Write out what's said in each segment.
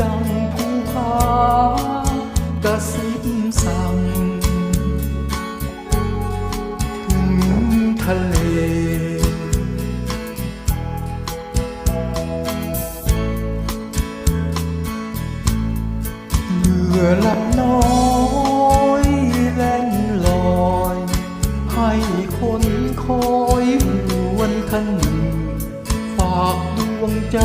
ดังภูเขากระสิบสั่งถึงทะเล เหลือลัน้อยแล่นลอย ให้คนคอยหวนคันฝากดวงใจ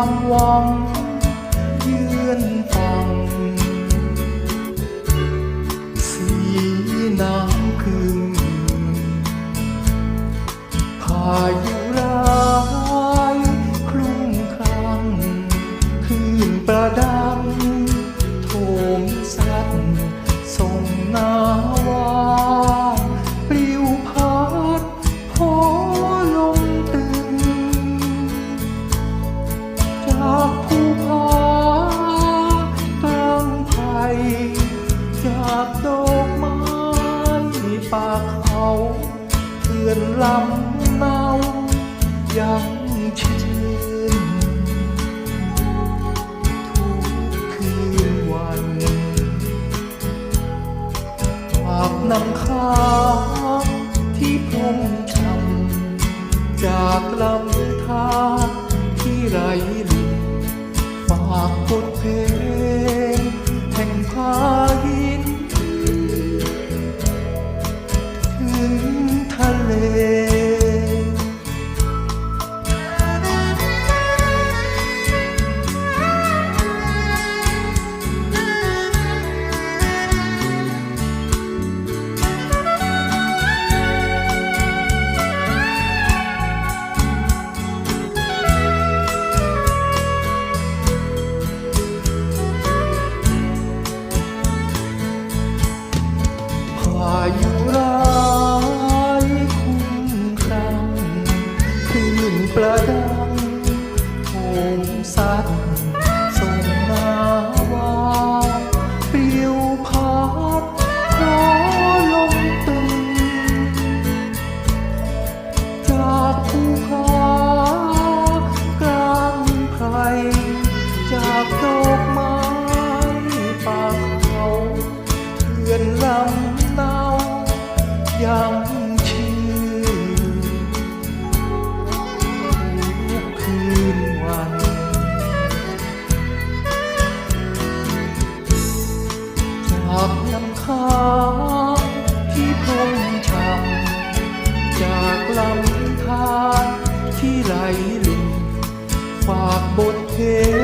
ความหวัง ลำเนายังชื่นทุกคืนวันปากนำค้างที่พงช้ำจากลำธารที่ไรลินฝากบทเพลง จากดอกไม้ป่าเขาเพื่อนลำเนายำชื่อทุกคืนวัน จากน้ำค้างที่พงช่ำจากลำธารที่ไหลลินฝากบทเพลง